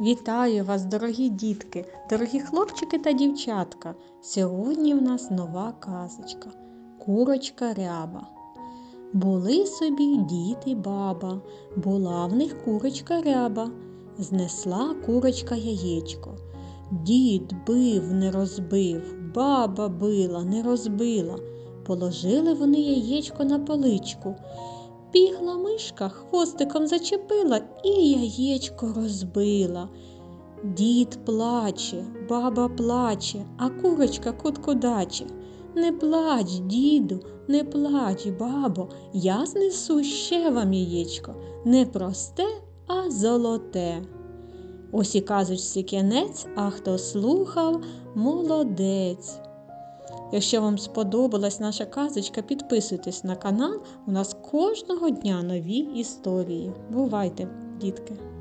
Вітаю вас, дорогі дітки, дорогі хлопчики та дівчатка. Сьогодні в нас нова казочка Курочка ряба. Були собі дід і баба, була в них курочка ряба. Знесла курочка яєчко. Дід бив, не розбив, баба била, не розбила. Положили вони яєчко на поличку. Бігла мишка, хвостиком зачепила і яєчко розбила. Дід плаче, баба плаче, а курочка куткудаче. Не плач, діду, не плач, бабо, я знесу ще вам яєчко, не просте, а золоте. Ось і казочці кінець, а хто слухав, молодець. Якщо вам сподобалась наша казочка, підписуйтесь на канал. У нас кожного дня нові історії. Бувайте, дітки!